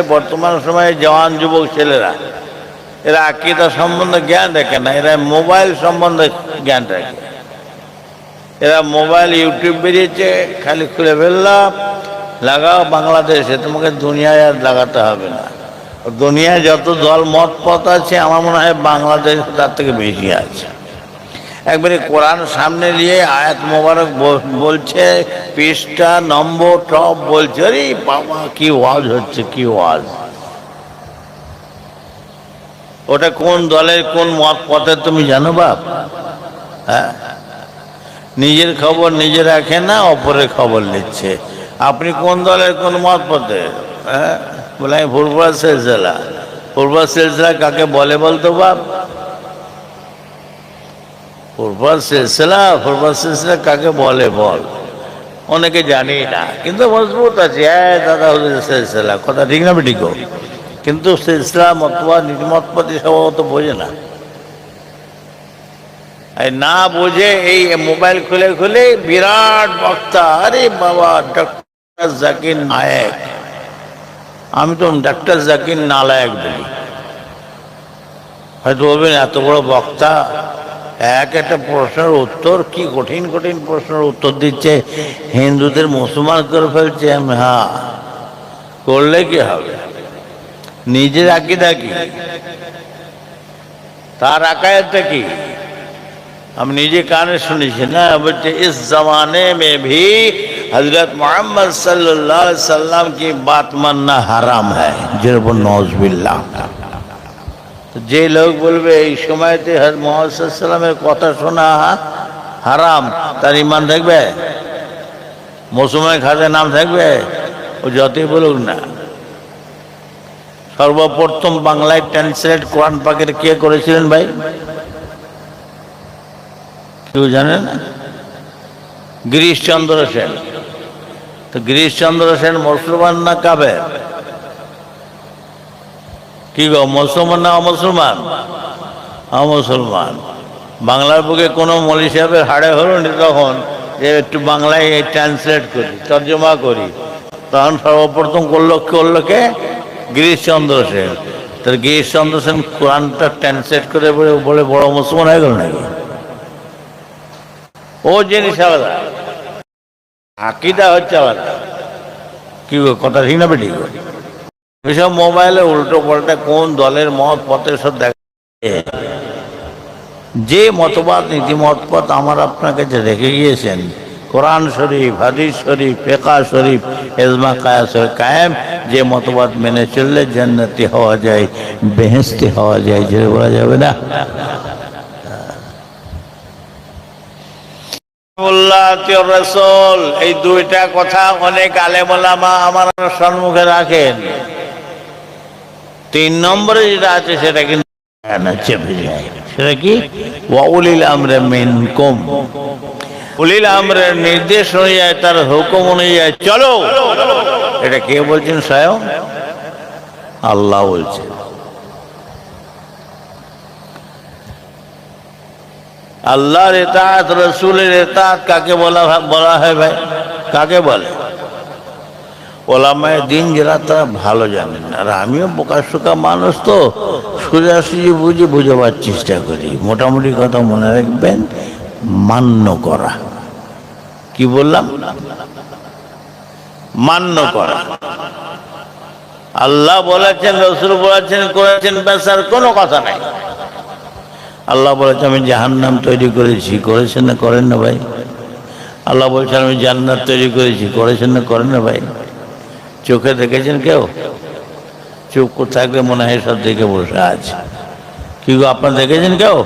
বর্তমান সময়ে জওয়ান যুবক ছেলেরা, এরা আকিদা সম্বন্ধে জ্ঞান রাখে না, এরা মোবাইল সম্বন্ধে জ্ঞান রাখে। এরা মোবাইল, ইউটিউব বেরিয়েছে, খালি খুলে ফেললাম, লাগাও বাংলাদেশে, তোমাকে দুনিয়ায় আর লাগাতে হবে না। দুনিয়ায় যত দল মত পথ আছে, আমার মনে হয় বাংলাদেশ তার থেকে বেশি আছে। একবারে কোরআন সামনে নিয়ে আয়াত মোবারক বল- বলছে, পৃষ্ঠা, নম্বর, টপ বলছে, আরে বাবা, কি ওয়াজ হচ্ছে, কি ওয়াজ? ওটা কোন দলের কোন মত পথে তুমি জানো বাপ? হ্যাঁ? নিজের খবর নিজে রাখে না, অপরের খবর নিচ্ছে। আপনি কোন দলের কোন মত পথে? হ্যাঁ? বলে আমি ফুরফুরা সিলসিলা। ফুরফুরা সিলসিলা কাকে বলে বলতো বাপ? ফুরফুরা সিলসিলা ফুরফুরা সিলসিলা কাকে বলে বল? অনেকে জানি না, কিন্তু মজবুত আছে। হ্যাঁ দাদা হুজুর সিলসিলা, কথা ঠিক না ঠিক কিন্তু সিলসিলা মতবা নীতিমতপতি স্বভাবত বোঝে না। না বুঝে এই মোবাইল খুলে খুলে বিরাট বক্তা, আরে বাবা ডক্টর জাকির নায়েক। আমি তো ডাক্তার জাকির নালায়ক বলি। হয়তো বলবেন এত বড় বক্তা এক একটা প্রশ্নের উত্তর কি কঠিন কঠিন প্রশ্নের উত্তর দিচ্ছে হিন্দুদের মুসলমান করে ফেলছে আমি হ্যাঁ করলে কি হবে নিজের আকিদা কি তার আকায়তটা কি हम নিজে কানে শুনেছি না বলছে इस जमाने में भी हजरत मोहम्मद सल्लल्लाहु अलैहि वसल्लम की बात मानना हराम है যেরকম নজবিল্লাহ তো যে লোক বলবে, এই সময়তে হজ মোহাম্মদ কথা শোনা হারাম, তার ইমান থাকবে? মৌসুমের খাতে নাম থাকবে? ও যতই বলুক না। সর্বপ্রথম বাংলায় ট্রান্সলেট কোরআন পাকের কে করেছিলেন ভাই? কেউ জানে না? গিরিশচন্দ্র সেন। তো গিরিশচন্দ্র সেন মুসলমান না কাবে কি গো, মুসলমান না অমুসলমান? অমুসলমান। বাংলার বুকে কোনো মলি সাহেবের হাড়ে হলো নি তখন, যে একটু বাংলায় ট্রান্সলেট করি, তর্জমা করি। তখন সর্বপ্রথম করল করল কে? গিরিশচন্দ্র সেন। তার গিরিশচন্দ্র সেন কোরআনটা ট্রান্সলেট করে বলে বলে বড় মুসলমান হয়ে গেল নাকি? ও জিনিস আলাদা। আকিদা হচ্ছে আলাদা। কি কথা ঠিক না বেটি? এসব মোবাইলে উল্টো পাল্টা কোন দলের মত পথে সব দেখা যে মতবাদ নীতিমতপথ আমার আপনার কাছে রেখে গিয়েছেন, কোরআন শরীফ, হাদিস শরীফ ফেকা শরীফ এজমা কায়াস কায়েম, যে মতবাদ মেনে চললে জান্নাতি হওয়া যায় বেহেস্তি হওয়া যায় যে বলা যাবে না? এই দুইটা কথা অনেক আলেমা আমার সম্মুখে রাখেন। তিন নম্বরে যেটা আছে সেটা কিন্তু না, চেপে যায়। সেটা কি? ওয়াউলিল আমরে মেন কম উলিল আমরের নির্দেশ অনুযায়ী তার হুকুম অনুযায়ী চলো। এটা কে বলছেন স্বয়ং? আল্লাহ বলছেন। আল্লাহর এতাত রসুলের এতাত কাকে বলা বলা হয় ভাই? কাকে বলে? ওলামায় দিন যারা, তারা ভালো জানেন আর আমিও বোকা শোকা মানুষ তো। সোজাসুজি বুঝে বুঝাবার চেষ্টা করি। মোটামুটি কথা মনে রাখবেন, মান্য করা। কি বললাম? মান্য করা। আল্লাহ বলেছেন, রসুল বলেছেন, করেছেন বেসার কোনো কথা নাই। আল্লাহ বলেছে আমি জাহান্নাম তৈরি করেছি, করেছেন না করেন না ভাই? আল্লাহ বলছেন, আমি জান্নাত তৈরি করেছি, করেছেন না করেন না ভাই? চোখে দেখেছেন কেউ? চোখ থাকলে মনে হয় সব দেখে বসে আছে। কি গো, আপনার দেখেছেন কেউ?